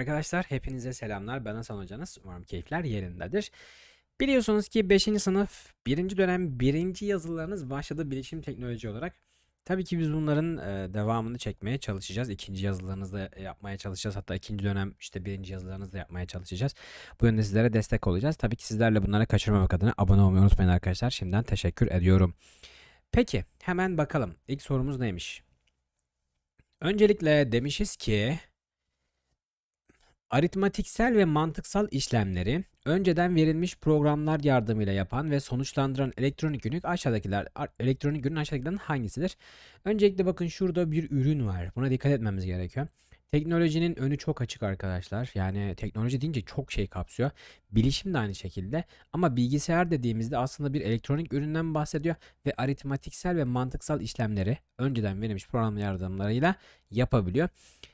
Arkadaşlar hepinize selamlar. Ben Hasan Hocanız. Umarım keyifler yerindedir. Biliyorsunuz ki 5. sınıf 1. dönem 1. yazılarınız başladı bilişim teknoloji olarak. Tabii ki biz bunların e, devamını çekmeye çalışacağız. İkinci yazılarınızı da yapmaya çalışacağız. Hatta ikinci dönem işte birinci yazılarınızı da yapmaya çalışacağız. Bu yönde sizlere destek olacağız. Tabii ki sizlerle bunları kaçırmamak adına abone olmayı unutmayın arkadaşlar. Şimdiden teşekkür ediyorum. Peki hemen bakalım. İlk sorumuz neymiş? Öncelikle demişiz ki Aritmatiksel ve mantıksal işlemleri önceden verilmiş programlar yardımıyla yapan ve sonuçlandıran elektronik ünlük aşağıdakiler elektronik ürün aşağıdakilerden hangisidir? Öncelikle bakın şurada bir ürün var. Buna dikkat etmemiz gerekiyor. Teknolojinin önü çok açık arkadaşlar. Yani teknoloji deyince çok şey kapsıyor. Bilişim de aynı şekilde. Ama bilgisayar dediğimizde aslında bir elektronik üründen bahsediyor ve aritmatiksel ve mantıksal işlemleri önceden verilmiş program yardımlarıyla yapabiliyor.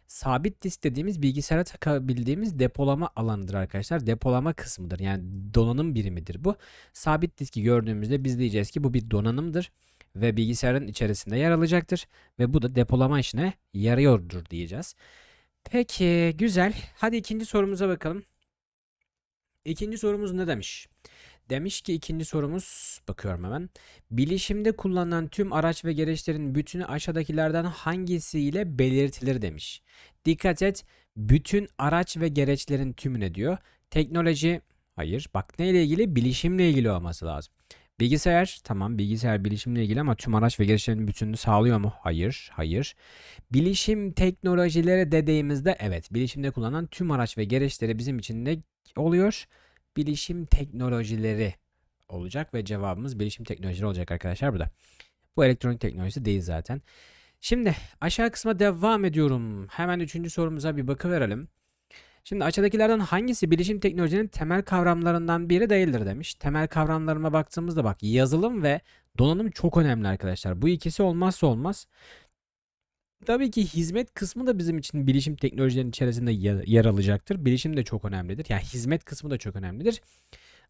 Sabit disk dediğimiz bilgisayara takabildiğimiz depolama alanıdır arkadaşlar. Depolama kısmıdır. Yani donanım birimidir bu. Sabit diski gördüğümüzde biz diyeceğiz ki bu bir donanımdır ve bilgisayarın içerisinde yer alacaktır ve bu da depolama işine yarıyordur diyeceğiz. Peki güzel. Hadi ikinci sorumuza bakalım. İkinci sorumuz ne demiş? Demiş ki ikinci sorumuz bakıyorum hemen. Bilişimde kullanılan tüm araç ve gereçlerin bütünü aşağıdakilerden hangisiyle belirtilir demiş. Dikkat et. Bütün araç ve gereçlerin tümüne diyor. Teknoloji hayır. Bak neyle ilgili? Bilişimle ilgili olması lazım. Bilgisayar tamam bilgisayar bilişimle ilgili ama tüm araç ve gereçlerin bütününü sağlıyor mu? Hayır, hayır. Bilişim teknolojileri dediğimizde evet bilişimde kullanılan tüm araç ve gereçleri bizim için ne oluyor? Bilişim teknolojileri olacak ve cevabımız bilişim teknolojileri olacak arkadaşlar burada. Bu elektronik teknolojisi değil zaten. Şimdi aşağı kısma devam ediyorum. Hemen üçüncü sorumuza bir bakıverelim. Şimdi aşağıdakilerden hangisi bilişim teknolojinin temel kavramlarından biri değildir demiş. Temel kavramlarına baktığımızda bak yazılım ve donanım çok önemli arkadaşlar. Bu ikisi olmazsa olmaz. Tabii ki hizmet kısmı da bizim için bilişim teknolojilerinin içerisinde yer alacaktır. Bilişim de çok önemlidir. Yani hizmet kısmı da çok önemlidir.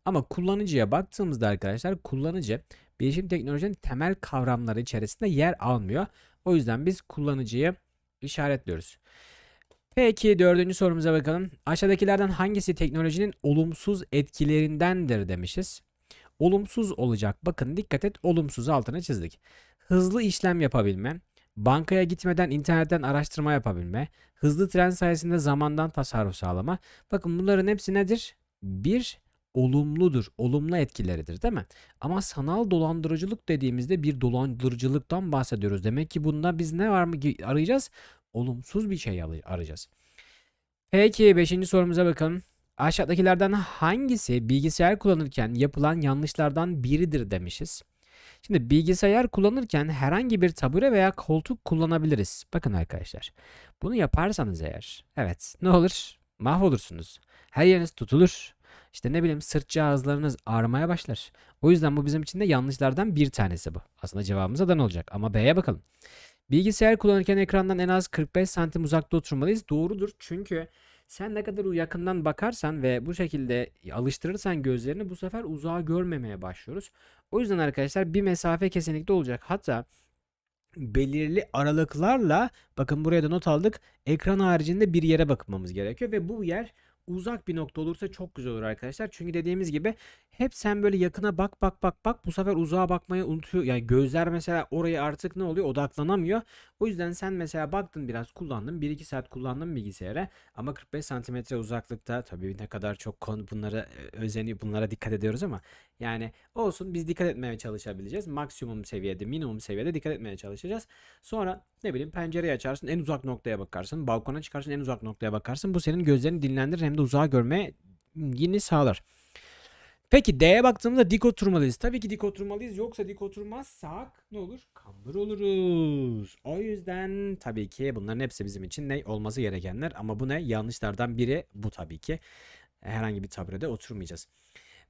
Ama kullanıcıya baktığımızda arkadaşlar kullanıcı bilişim teknolojinin temel kavramları içerisinde yer almıyor. O yüzden biz kullanıcıyı işaretliyoruz. Peki dördüncü sorumuza bakalım. Aşağıdakilerden hangisi teknolojinin olumsuz etkilerindendir demişiz. Olumsuz olacak. Bakın dikkat et olumsuz altına çizdik. Hızlı işlem yapabilme, bankaya gitmeden internetten araştırma yapabilme, hızlı tren sayesinde zamandan tasarruf sağlama. Bakın bunların hepsi nedir? Bir olumludur, olumlu etkileridir değil mi? Ama sanal dolandırıcılık dediğimizde bir dolandırıcılıktan bahsediyoruz. Demek ki bunda biz ne var mı arayacağız? Olumsuz bir şey arayacağız. Peki 5. sorumuza bakalım. Aşağıdakilerden hangisi bilgisayar kullanırken yapılan yanlışlardan biridir demişiz. Şimdi bilgisayar kullanırken herhangi bir tabure veya koltuk kullanabiliriz. Bakın arkadaşlar. Bunu yaparsanız eğer evet ne olur? Mahvolursunuz. Her yeriniz tutulur. İşte ne bileyim sırt cihazlarınız ağrımaya başlar. O yüzden bu bizim için de yanlışlardan bir tanesi bu. Aslında cevabımız Adana olacak ama B'ye bakalım. Bilgisayar kullanırken ekrandan en az 45 santim uzakta oturmalıyız. Doğrudur çünkü sen ne kadar yakından bakarsan ve bu şekilde alıştırırsan gözlerini bu sefer uzağı görmemeye başlıyoruz. O yüzden arkadaşlar bir mesafe kesinlikle olacak. Hatta belirli aralıklarla bakın buraya da not aldık. Ekran haricinde bir yere bakmamız gerekiyor ve bu yer uzak bir nokta olursa çok güzel olur arkadaşlar. Çünkü dediğimiz gibi hep sen böyle yakına bak bak bak bak bu sefer uzağa bakmayı unutuyor. Yani gözler mesela oraya artık ne oluyor odaklanamıyor. O yüzden sen mesela baktın biraz kullandın 1-2 saat kullandın bilgisayara ama 45 santimetre uzaklıkta tabii ne kadar çok konu bunlara e, özeniyor bunlara dikkat ediyoruz ama yani olsun biz dikkat etmeye çalışabileceğiz. Maksimum seviyede minimum seviyede dikkat etmeye çalışacağız. Sonra ne bileyim pencereyi açarsın en uzak noktaya bakarsın. Balkona çıkarsın en uzak noktaya bakarsın. Bu senin gözlerini dinlendirir hem de uzağa görme yine sağlar. Peki D'ye baktığımızda dik oturmalıyız. Tabii ki dik oturmalıyız. Yoksa dik oturmazsak ne olur? Kambur oluruz. O yüzden tabii ki bunların hepsi bizim için ne olması gerekenler. Ama bu ne? Yanlışlardan biri bu tabii ki. Herhangi bir taburede oturmayacağız.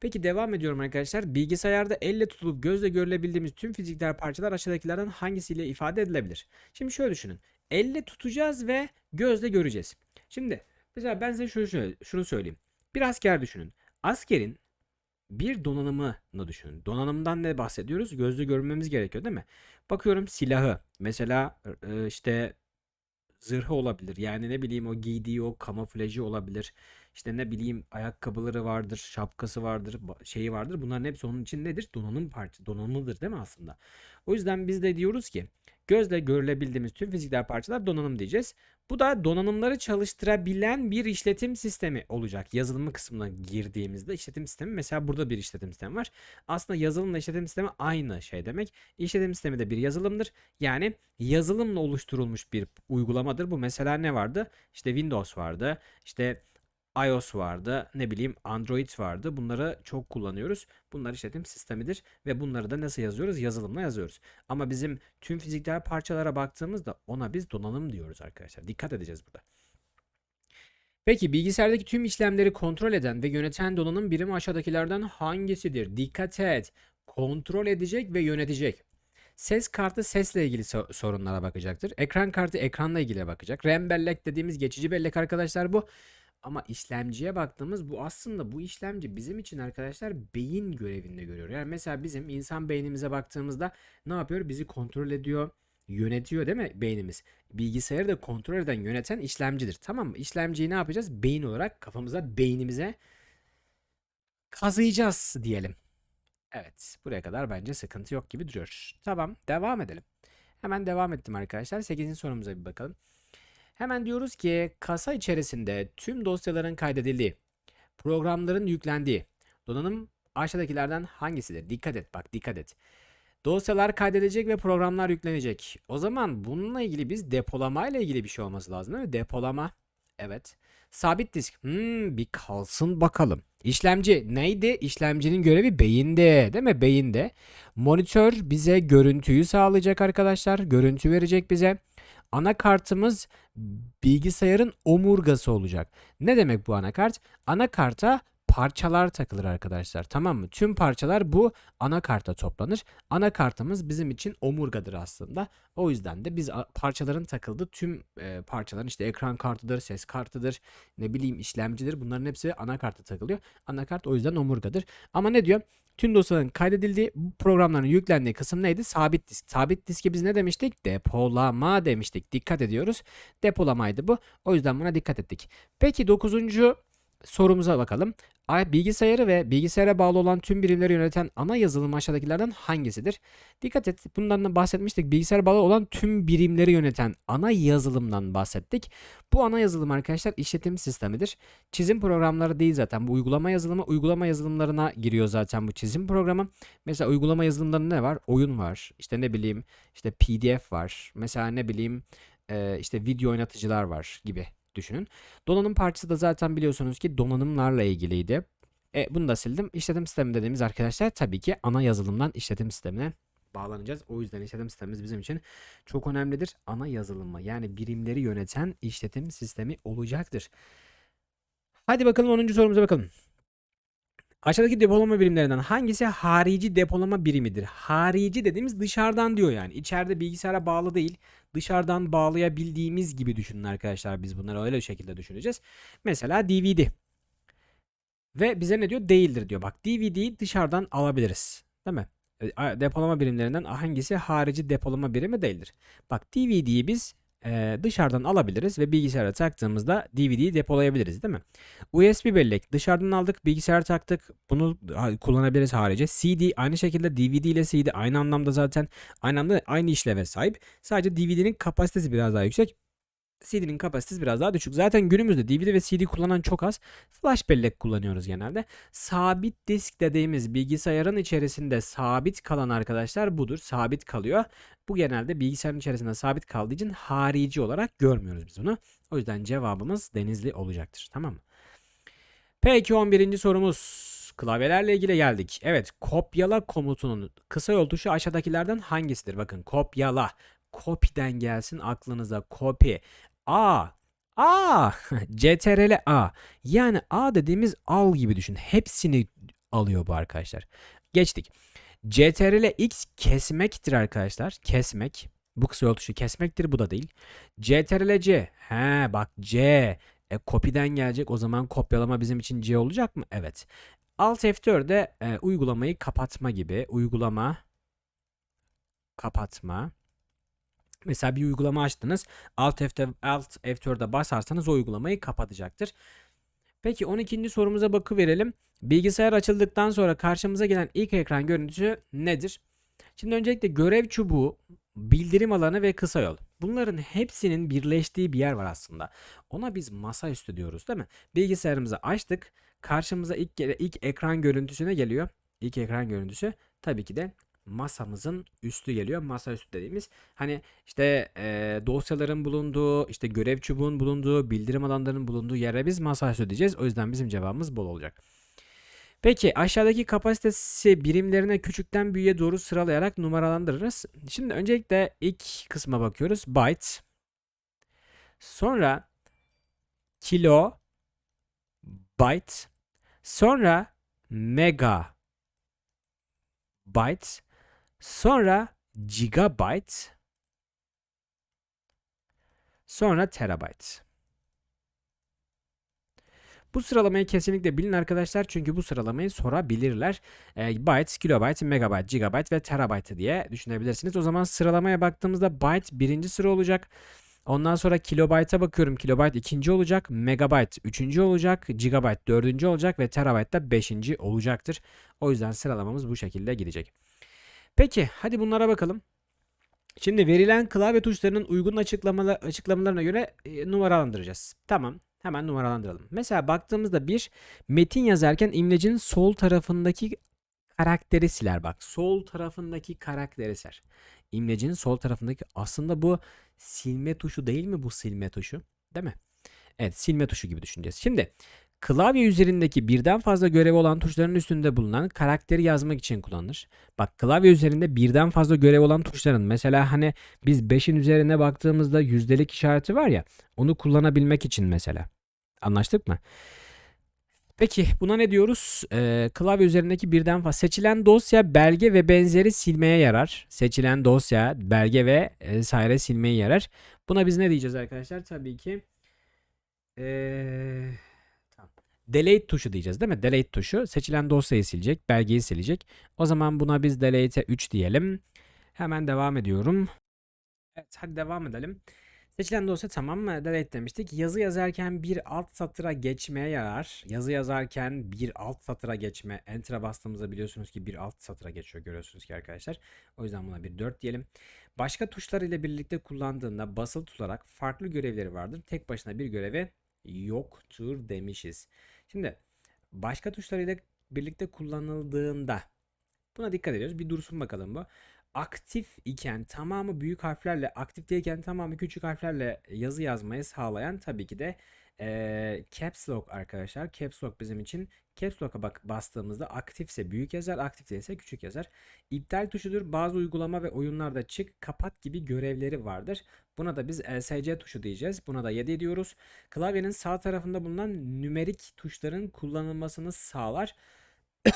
Peki devam ediyorum arkadaşlar. Bilgisayarda elle tutulup gözle görülebildiğimiz tüm fiziksel parçalar aşağıdakilerden hangisiyle ifade edilebilir? Şimdi şöyle düşünün. Elle tutacağız ve gözle göreceğiz. Şimdi mesela ben size şunu, şunu söyleyeyim. Bir asker düşünün. Askerin bir donanımını düşünün. Donanımdan ne bahsediyoruz? Gözle görmemiz gerekiyor değil mi? Bakıyorum silahı. Mesela e, işte zırhı olabilir. Yani ne bileyim o giydiği o kamuflajı olabilir. İşte ne bileyim ayakkabıları vardır, şapkası vardır, şeyi vardır. Bunların hepsi onun için nedir? Donanım parça, donanımıdır değil mi aslında? O yüzden biz de diyoruz ki gözle görülebildiğimiz tüm fiziksel parçalar donanım diyeceğiz. Bu da donanımları çalıştırabilen bir işletim sistemi olacak. Yazılımı kısmına girdiğimizde işletim sistemi mesela burada bir işletim sistemi var. Aslında yazılımla işletim sistemi aynı şey demek. İşletim sistemi de bir yazılımdır. Yani yazılımla oluşturulmuş bir uygulamadır. Bu mesela ne vardı? İşte Windows vardı. İşte iOS vardı, ne bileyim Android vardı. Bunları çok kullanıyoruz. Bunlar işletim sistemidir ve bunları da nasıl yazıyoruz? Yazılımla yazıyoruz. Ama bizim tüm fiziksel parçalara baktığımızda ona biz donanım diyoruz arkadaşlar. Dikkat edeceğiz burada. Peki bilgisayardaki tüm işlemleri kontrol eden ve yöneten donanım birimi aşağıdakilerden hangisidir? Dikkat et. Kontrol edecek ve yönetecek. Ses kartı sesle ilgili so- sorunlara bakacaktır. Ekran kartı ekranla ilgili bakacak. RAM bellek dediğimiz geçici bellek arkadaşlar bu. Ama işlemciye baktığımız bu aslında bu işlemci bizim için arkadaşlar beyin görevinde görüyor. Yani mesela bizim insan beynimize baktığımızda ne yapıyor? Bizi kontrol ediyor, yönetiyor değil mi beynimiz? Bilgisayarı da kontrol eden, yöneten işlemcidir. Tamam mı? İşlemciyi ne yapacağız? Beyin olarak kafamıza, beynimize kazıyacağız diyelim. Evet, buraya kadar bence sıkıntı yok gibi duruyor. Tamam, devam edelim. Hemen devam ettim arkadaşlar. 8. sorumuza bir bakalım. Hemen diyoruz ki kasa içerisinde tüm dosyaların kaydedildiği, programların yüklendiği donanım aşağıdakilerden hangisidir? Dikkat et bak dikkat et. Dosyalar kaydedilecek ve programlar yüklenecek. O zaman bununla ilgili biz depolama ile ilgili bir şey olması lazım değil mi? Depolama. Evet. Sabit disk. Hmm, bir kalsın bakalım. İşlemci neydi? İşlemcinin görevi beyinde, değil mi? Beyinde. Monitör bize görüntüyü sağlayacak arkadaşlar. Görüntü verecek bize. Anakartımız bilgisayarın omurgası olacak. Ne demek bu anakart? Anakarta parçalar takılır arkadaşlar. Tamam mı? Tüm parçalar bu anakarta toplanır. Anakartımız bizim için omurgadır aslında. O yüzden de biz parçaların takıldığı tüm e, parçaların işte ekran kartıdır, ses kartıdır, ne bileyim işlemcidir. Bunların hepsi anakarta takılıyor. Anakart o yüzden omurgadır. Ama ne diyor? Tüm dosyaların kaydedildiği, bu programların yüklendiği kısım neydi? Sabit disk. Sabit diski biz ne demiştik? Depolama demiştik. Dikkat ediyoruz. Depolamaydı bu. O yüzden buna dikkat ettik. Peki 9. sorumuza bakalım. Ay, Bilgisayarı ve bilgisayara bağlı olan tüm birimleri yöneten ana yazılım aşağıdakilerden hangisidir? Dikkat et. Bundan da bahsetmiştik. Bilgisayara bağlı olan tüm birimleri yöneten ana yazılımdan bahsettik. Bu ana yazılım arkadaşlar işletim sistemidir. Çizim programları değil zaten. Bu uygulama yazılımı uygulama yazılımlarına giriyor zaten bu çizim programı. Mesela uygulama yazılımlarında ne var? Oyun var. İşte ne bileyim işte PDF var. Mesela ne bileyim işte video oynatıcılar var gibi düşünün. Donanım parçası da zaten biliyorsunuz ki donanımlarla ilgiliydi. E, bunu da sildim. İşletim sistemi dediğimiz arkadaşlar tabii ki ana yazılımdan işletim sistemine bağlanacağız. O yüzden işletim sistemimiz bizim için çok önemlidir. Ana yazılımı yani birimleri yöneten işletim sistemi olacaktır. Hadi bakalım 10. sorumuza bakalım. Aşağıdaki depolama birimlerinden hangisi harici depolama birimidir? Harici dediğimiz dışarıdan diyor yani. İçeride bilgisayara bağlı değil. Dışarıdan bağlayabildiğimiz gibi düşünün arkadaşlar. Biz bunları öyle şekilde düşüneceğiz. Mesela DVD. Ve bize ne diyor? Değildir diyor. Bak DVD'yi dışarıdan alabiliriz. Değil mi? E, Depolama birimlerinden hangisi harici depolama birimi değildir? Bak DVD'yi biz e, dışarıdan alabiliriz ve bilgisayara taktığımızda DVD'yi depolayabiliriz değil mi? USB bellek dışarıdan aldık bilgisayara taktık bunu kullanabiliriz harici. CD aynı şekilde DVD ile CD aynı anlamda zaten aynı anda aynı işleve sahip. Sadece DVD'nin kapasitesi biraz daha yüksek. CD'nin kapasitesi biraz daha düşük. Zaten günümüzde DVD ve CD kullanan çok az. Flash bellek kullanıyoruz genelde. Sabit disk dediğimiz bilgisayarın içerisinde sabit kalan arkadaşlar budur. Sabit kalıyor. Bu genelde bilgisayarın içerisinde sabit kaldığı için harici olarak görmüyoruz biz bunu. O yüzden cevabımız denizli olacaktır. Tamam mı? Peki 11. sorumuz. Klavyelerle ilgili geldik. Evet, kopyala komutunun kısa yol tuşu aşağıdakilerden hangisidir? Bakın kopyala. Copy'den gelsin aklınıza copy. A. A. CTRL A. Yani A dediğimiz al gibi düşün. Hepsini alıyor bu arkadaşlar. Geçtik. CTRL X kesmektir arkadaşlar. Kesmek. Bu kısa yol tuşu kesmektir. Bu da değil. CTRL C. He bak C. E, copy'den gelecek. O zaman kopyalama bizim için C olacak mı? Evet. Alt F4 de e, uygulamayı kapatma gibi. Uygulama kapatma. Mesela bir uygulama açtınız. Alt F4, Alt F4'e basarsanız o uygulamayı kapatacaktır. Peki 12. sorumuza bakıverelim. Bilgisayar açıldıktan sonra karşımıza gelen ilk ekran görüntüsü nedir? Şimdi öncelikle görev çubuğu, bildirim alanı ve kısa yol. Bunların hepsinin birleştiği bir yer var aslında. Ona biz masaüstü diyoruz değil mi? Bilgisayarımızı açtık. Karşımıza ilk, ilk ekran görüntüsü ne geliyor? İlk ekran görüntüsü tabii ki de masamızın üstü geliyor. Masaüstü dediğimiz hani işte eee, dosyaların bulunduğu, işte görev çubuğun bulunduğu, bildirim alanlarının bulunduğu yere biz masaüstü diyeceğiz. O yüzden bizim cevabımız bol olacak. Peki aşağıdaki kapasitesi birimlerine küçükten büyüğe doğru sıralayarak numaralandırırız. Şimdi öncelikle ilk kısma bakıyoruz. Byte. Sonra kilo byte. Sonra mega byte. Sonra gigabyte. Sonra terabyte. Bu sıralamayı kesinlikle bilin arkadaşlar çünkü bu sıralamayı sorabilirler. E, byte, kilobyte, megabyte, gigabyte ve terabyte diye düşünebilirsiniz. O zaman sıralamaya baktığımızda byte birinci sıra olacak. Ondan sonra kilobyte'a bakıyorum. Kilobyte ikinci olacak. Megabyte üçüncü olacak. Gigabyte dördüncü olacak ve terabyte da beşinci olacaktır. O yüzden sıralamamız bu şekilde gidecek. Peki hadi bunlara bakalım. Şimdi verilen klavye tuşlarının uygun açıklamalar, açıklamalarına göre e, numaralandıracağız. Tamam. Hemen numaralandıralım. Mesela baktığımızda bir metin yazarken imlecin sol tarafındaki karakteri siler bak. Sol tarafındaki karakteri siler. İmlecin sol tarafındaki aslında bu silme tuşu değil mi bu silme tuşu? Değil mi? Evet silme tuşu gibi düşüneceğiz. Şimdi klavye üzerindeki birden fazla görevi olan tuşların üstünde bulunan karakteri yazmak için kullanılır. Bak klavye üzerinde birden fazla görev olan tuşların mesela hani biz 5'in üzerine baktığımızda yüzdelik işareti var ya onu kullanabilmek için mesela. Anlaştık mı? Peki buna ne diyoruz? Ee, klavye üzerindeki birden fazla seçilen dosya, belge ve benzeri silmeye yarar. Seçilen dosya, belge ve e, silmeye yarar. Buna biz ne diyeceğiz arkadaşlar? Tabii ki ee. Delete tuşu diyeceğiz değil mi? Delete tuşu seçilen dosyayı silecek, belgeyi silecek. O zaman buna biz delete'e 3 diyelim. Hemen devam ediyorum. Evet hadi devam edelim. Seçilen dosya tamam mı? Delete demiştik. Yazı yazarken bir alt satıra geçmeye yarar. Yazı yazarken bir alt satıra geçme. Enter'a bastığımızda biliyorsunuz ki bir alt satıra geçiyor. Görüyorsunuz ki arkadaşlar. O yüzden buna bir 4 diyelim. Başka tuşlar ile birlikte kullandığında basılı tutarak farklı görevleri vardır. Tek başına bir görevi yoktur demişiz. Şimdi başka tuşlar ile birlikte kullanıldığında buna dikkat ediyoruz. Bir dursun bakalım bu aktif iken tamamı büyük harflerle, aktif değilken tamamı küçük harflerle yazı yazmayı sağlayan tabii ki de eee Caps Lock arkadaşlar. Caps Lock bizim için Caps Lock'a bak bastığımızda aktifse büyük yazar, aktif değilse küçük yazar. İptal tuşudur. Bazı uygulama ve oyunlarda çık, kapat gibi görevleri vardır. Buna da biz LSC tuşu diyeceğiz. Buna da 7 diyoruz. Klavyenin sağ tarafında bulunan nümerik tuşların kullanılmasını sağlar.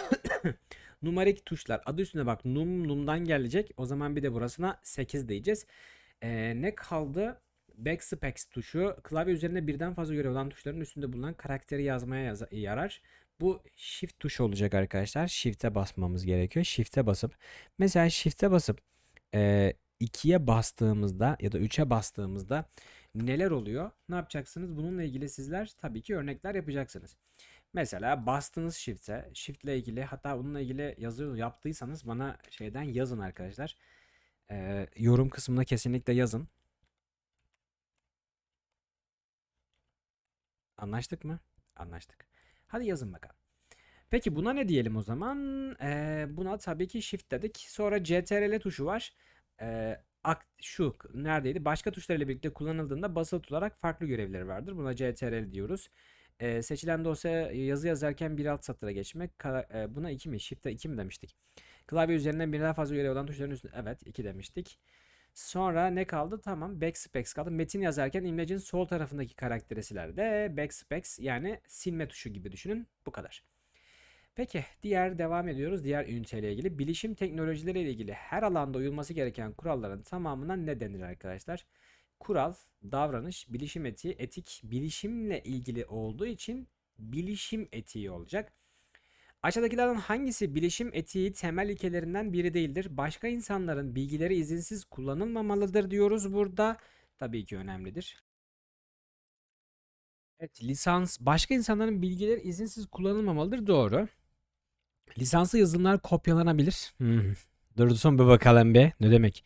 Numarik tuşlar. Adı üstüne bak. Num num'dan gelecek. O zaman bir de burasına 8 diyeceğiz. Ee, ne kaldı? Backspace tuşu klavye üzerinde birden fazla görev olan tuşların üstünde bulunan karakteri yazmaya yaz- yarar. Bu shift tuşu olacak arkadaşlar. Shift'e basmamız gerekiyor. Shift'e basıp mesela shift'e basıp e, 2'ye bastığımızda ya da 3'e bastığımızda neler oluyor? Ne yapacaksınız? Bununla ilgili sizler tabii ki örnekler yapacaksınız. Mesela bastınız shift'e, shift ile ilgili hatta bununla ilgili yazı yaptıysanız bana şeyden yazın arkadaşlar. Ee, yorum kısmına kesinlikle yazın. Anlaştık mı? Anlaştık. Hadi yazın bakalım. Peki buna ne diyelim o zaman? Ee, buna tabii ki shift dedik. Sonra CTRL tuşu var. Ee, şu neredeydi? Başka tuşlarla birlikte kullanıldığında basılı tutarak farklı görevleri vardır. Buna CTRL diyoruz. Ee, seçilen dosya yazı yazarken bir alt satıra geçmek. Kara- e, buna 2 mi? Shift'e 2 mi demiştik? Klavye üzerinden birden fazla görev olan tuşların üstünde. Evet 2 demiştik. Sonra ne kaldı? Tamam backspace kaldı. Metin yazarken imlecin sol tarafındaki karakteri siler de backspace yani silme tuşu gibi düşünün. Bu kadar. Peki diğer devam ediyoruz. Diğer üniteyle ilgili. Bilişim teknolojileri ile ilgili her alanda uyulması gereken kuralların tamamına ne denir arkadaşlar? Kural, davranış, bilişim etiği, etik bilişimle ilgili olduğu için bilişim etiği olacak. Aşağıdakilerden hangisi bilişim etiği temel ilkelerinden biri değildir? Başka insanların bilgileri izinsiz kullanılmamalıdır diyoruz burada. Tabii ki önemlidir. Evet, lisans başka insanların bilgileri izinsiz kullanılmamalıdır. Doğru. Lisanslı yazılımlar kopyalanabilir. Hmm. Dur son bir bakalım be. Ne demek?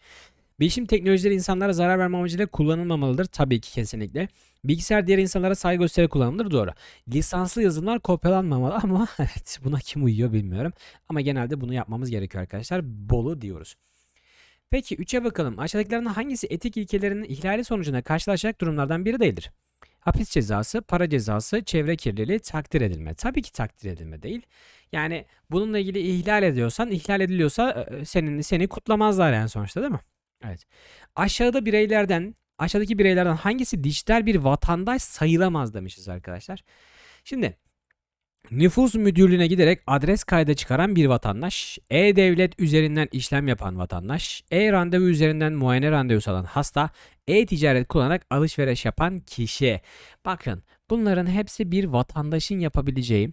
Bilişim teknolojileri insanlara zarar verme amacıyla kullanılmamalıdır. Tabii ki kesinlikle. Bilgisayar diğer insanlara saygı göstererek kullanılır. Doğru. Lisanslı yazılımlar kopyalanmamalı ama evet buna kim uyuyor bilmiyorum. Ama genelde bunu yapmamız gerekiyor arkadaşlar. Bolu diyoruz. Peki 3'e bakalım. Aşağıdakilerden hangisi etik ilkelerinin ihlali sonucunda karşılaşacak durumlardan biri değildir? Hapis cezası, para cezası, çevre kirliliği, takdir edilme. Tabii ki takdir edilme değil. Yani bununla ilgili ihlal ediyorsan, ihlal ediliyorsa e, senin seni kutlamazlar yani sonuçta değil mi? Evet. Aşağıda bireylerden, aşağıdaki bireylerden hangisi dijital bir vatandaş sayılamaz demişiz arkadaşlar. Şimdi nüfus müdürlüğüne giderek adres kaydı çıkaran bir vatandaş, e-devlet üzerinden işlem yapan vatandaş, e-randevu üzerinden muayene randevusu alan hasta, e-ticaret kullanarak alışveriş yapan kişi. Bakın bunların hepsi bir vatandaşın yapabileceği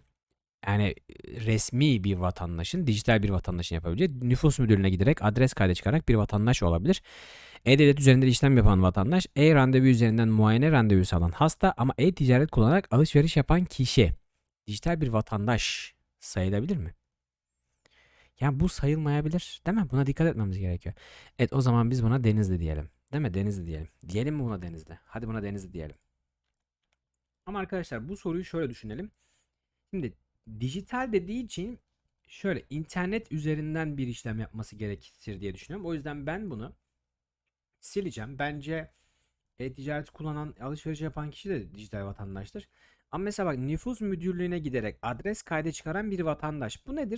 yani resmi bir vatandaşın, dijital bir vatandaşın yapabileceği nüfus müdürlüğüne giderek adres kaydı çıkararak bir vatandaş olabilir. E-Devlet üzerinde işlem yapan vatandaş, e-randevu üzerinden muayene randevusu alan hasta ama e-ticaret kullanarak alışveriş yapan kişi. Dijital bir vatandaş sayılabilir mi? Yani bu sayılmayabilir değil mi? Buna dikkat etmemiz gerekiyor. Evet o zaman biz buna Denizli diyelim. Değil mi? Denizli diyelim. Diyelim mi buna Denizli? Hadi buna Denizli diyelim. Ama arkadaşlar bu soruyu şöyle düşünelim. Şimdi dijital dediği için şöyle internet üzerinden bir işlem yapması gerekir diye düşünüyorum. O yüzden ben bunu sileceğim. Bence e-ticaret kullanan, alışveriş yapan kişi de dijital vatandaştır. Ama mesela bak nüfus müdürlüğüne giderek adres kaydı çıkaran bir vatandaş. Bu nedir?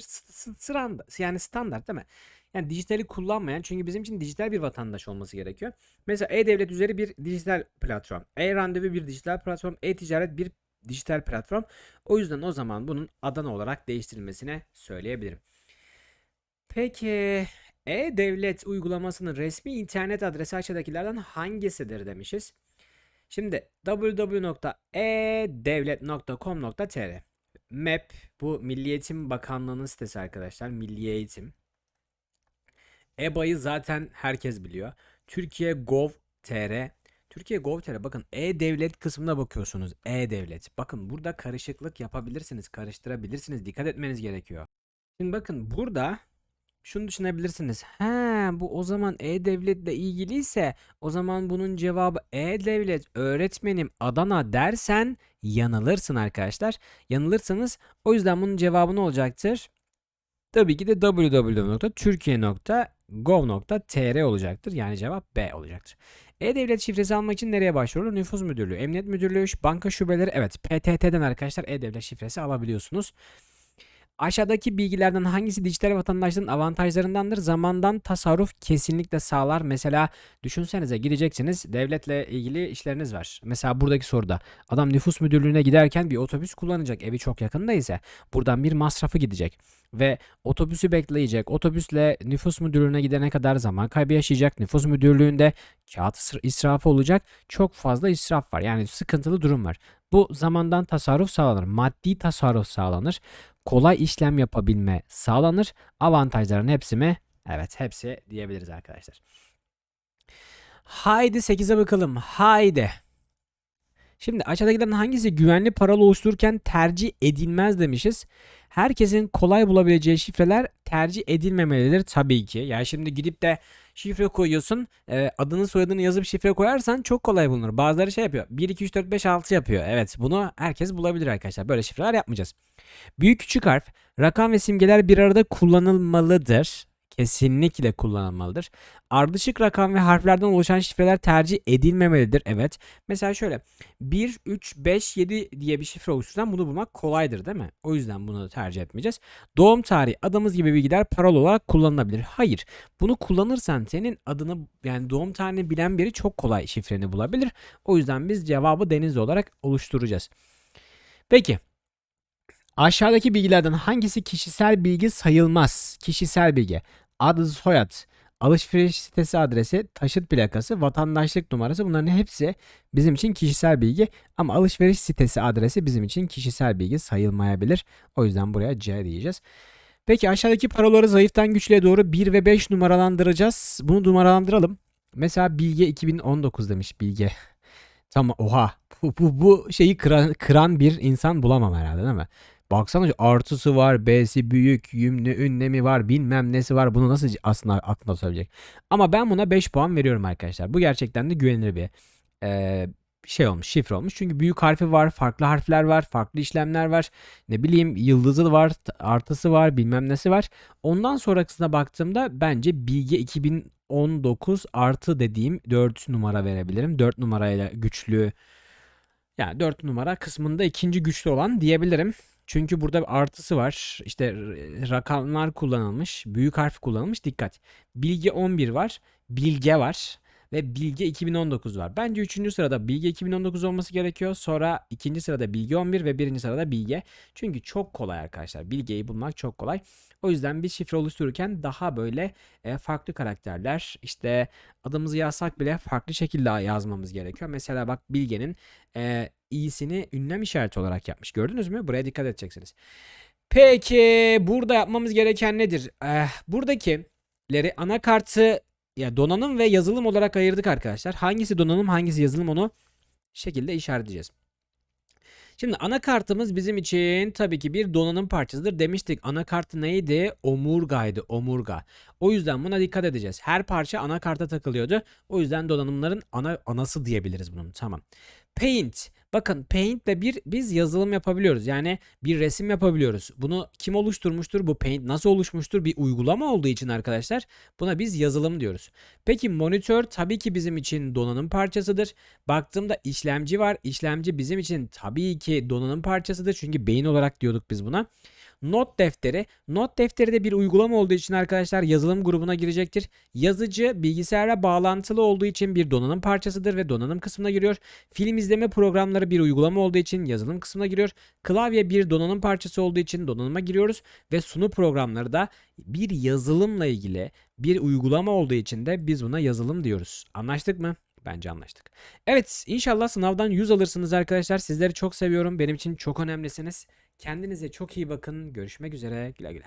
Sıranda, yani standart değil mi? Yani dijitali kullanmayan çünkü bizim için dijital bir vatandaş olması gerekiyor. Mesela e-devlet üzeri bir dijital platform. E-randevu bir dijital platform. E-ticaret bir dijital platform. O yüzden o zaman bunun Adana olarak değiştirilmesine söyleyebilirim. Peki e-devlet uygulamasının resmi internet adresi aşağıdakilerden hangisidir demişiz. Şimdi www.edevlet.com.tr MEP bu Milli Eğitim Bakanlığı'nın sitesi arkadaşlar. Milli Eğitim. EBA'yı zaten herkes biliyor. Türkiye Gov.tr Türkiye Gov.tr bakın e-devlet kısmına bakıyorsunuz. E-devlet. Bakın burada karışıklık yapabilirsiniz, karıştırabilirsiniz. Dikkat etmeniz gerekiyor. Şimdi bakın burada şunu düşünebilirsiniz. He bu o zaman e-devletle ilgiliyse o zaman bunun cevabı e-devlet öğretmenim Adana dersen yanılırsın arkadaşlar. Yanılırsanız o yüzden bunun cevabı ne olacaktır? Tabii ki de www.türkiye.gov.tr olacaktır. Yani cevap B olacaktır. E-Devlet şifresi almak için nereye başvurulur? Nüfus Müdürlüğü, Emniyet Müdürlüğü, banka şubeleri. Evet PTT'den arkadaşlar E-Devlet şifresi alabiliyorsunuz. Aşağıdaki bilgilerden hangisi dijital vatandaşlığın avantajlarındandır? Zamandan tasarruf kesinlikle sağlar. Mesela düşünsenize gideceksiniz devletle ilgili işleriniz var. Mesela buradaki soruda adam nüfus müdürlüğüne giderken bir otobüs kullanacak. Evi çok yakında ise buradan bir masrafı gidecek. Ve otobüsü bekleyecek. Otobüsle nüfus müdürlüğüne gidene kadar zaman kaybı yaşayacak. Nüfus müdürlüğünde kağıt israfı olacak. Çok fazla israf var. Yani sıkıntılı durum var. Bu zamandan tasarruf sağlanır. Maddi tasarruf sağlanır kolay işlem yapabilme sağlanır. Avantajların hepsi mi? Evet hepsi diyebiliriz arkadaşlar. Haydi 8'e bakalım. Haydi. Şimdi aşağıdakilerin hangisi güvenli paralı oluştururken tercih edilmez demişiz. Herkesin kolay bulabileceği şifreler tercih edilmemelidir tabii ki. Yani şimdi gidip de şifre koyuyorsun. E, adını soyadını yazıp şifre koyarsan çok kolay bulunur. Bazıları şey yapıyor. 1, 2, 3, 4, 5, 6 yapıyor. Evet bunu herkes bulabilir arkadaşlar. Böyle şifreler yapmayacağız. Büyük küçük harf, rakam ve simgeler bir arada kullanılmalıdır kesinlikle kullanılmalıdır. Ardışık rakam ve harflerden oluşan şifreler tercih edilmemelidir. Evet. Mesela şöyle 1, 3, 5, 7 diye bir şifre oluştursan bunu bulmak kolaydır değil mi? O yüzden bunu tercih etmeyeceğiz. Doğum tarihi, adımız gibi bilgiler parol olarak kullanılabilir. Hayır. Bunu kullanırsan senin adını yani doğum tarihini bilen biri çok kolay şifreni bulabilir. O yüzden biz cevabı Denizli olarak oluşturacağız. Peki. Aşağıdaki bilgilerden hangisi kişisel bilgi sayılmaz? Kişisel bilgi. Ad, soyad, alışveriş sitesi adresi, taşıt plakası, vatandaşlık numarası bunların hepsi bizim için kişisel bilgi ama alışveriş sitesi adresi bizim için kişisel bilgi sayılmayabilir. O yüzden buraya C diyeceğiz. Peki aşağıdaki paroları zayıftan güçlüye doğru 1 ve 5 numaralandıracağız. Bunu numaralandıralım. Mesela Bilge 2019 demiş Bilge. Tamam oha. Bu, bu, bu şeyi kıran, kıran bir insan bulamam herhalde değil mi? Baksana artısı var, B'si büyük, yümlü, ünlemi var, bilmem nesi var. Bunu nasıl aslında aklına tutabilecek? Ama ben buna 5 puan veriyorum arkadaşlar. Bu gerçekten de güvenilir bir eee, şey olmuş, şifre olmuş. Çünkü büyük harfi var, farklı harfler var, farklı işlemler var. Ne bileyim yıldızı var, artısı var, bilmem nesi var. Ondan sonrasına baktığımda bence Bilge 2019 artı dediğim 4 numara verebilirim. 4 numarayla güçlü yani 4 numara kısmında ikinci güçlü olan diyebilirim. Çünkü burada bir artısı var. İşte rakamlar kullanılmış. Büyük harf kullanılmış. Dikkat. Bilge 11 var. Bilge var. Ve Bilge 2019 var. Bence 3. sırada Bilge 2019 olması gerekiyor. Sonra 2. sırada Bilge 11 ve 1. sırada Bilge. Çünkü çok kolay arkadaşlar. Bilge'yi bulmak çok kolay. O yüzden bir şifre oluştururken daha böyle e, farklı karakterler işte adımızı yazsak bile farklı şekilde yazmamız gerekiyor. Mesela bak Bilge'nin e, i'sini ünlem işareti olarak yapmış. Gördünüz mü? Buraya dikkat edeceksiniz. Peki burada yapmamız gereken nedir? Eh, buradakileri anakartı ya donanım ve yazılım olarak ayırdık arkadaşlar. Hangisi donanım hangisi yazılım onu şekilde işaretleyeceğiz. Şimdi anakartımız bizim için tabii ki bir donanım parçasıdır. Demiştik anakart neydi? Omurgaydı, omurga. O yüzden buna dikkat edeceğiz. Her parça anakarta takılıyordu. O yüzden donanımların ana anası diyebiliriz bunun. Tamam. Paint. Bakın Paint'le bir biz yazılım yapabiliyoruz. Yani bir resim yapabiliyoruz. Bunu kim oluşturmuştur? Bu Paint nasıl oluşmuştur? Bir uygulama olduğu için arkadaşlar buna biz yazılım diyoruz. Peki monitör tabii ki bizim için donanım parçasıdır. Baktığımda işlemci var. İşlemci bizim için tabii ki donanım parçasıdır. Çünkü beyin olarak diyorduk biz buna. Not defteri. Not defteri de bir uygulama olduğu için arkadaşlar yazılım grubuna girecektir. Yazıcı bilgisayara bağlantılı olduğu için bir donanım parçasıdır ve donanım kısmına giriyor. Film izleme programları bir uygulama olduğu için yazılım kısmına giriyor. Klavye bir donanım parçası olduğu için donanıma giriyoruz ve sunu programları da bir yazılımla ilgili bir uygulama olduğu için de biz buna yazılım diyoruz. Anlaştık mı? Bence anlaştık. Evet inşallah sınavdan 100 alırsınız arkadaşlar. Sizleri çok seviyorum. Benim için çok önemlisiniz. Kendinize çok iyi bakın. Görüşmek üzere. Güle güle.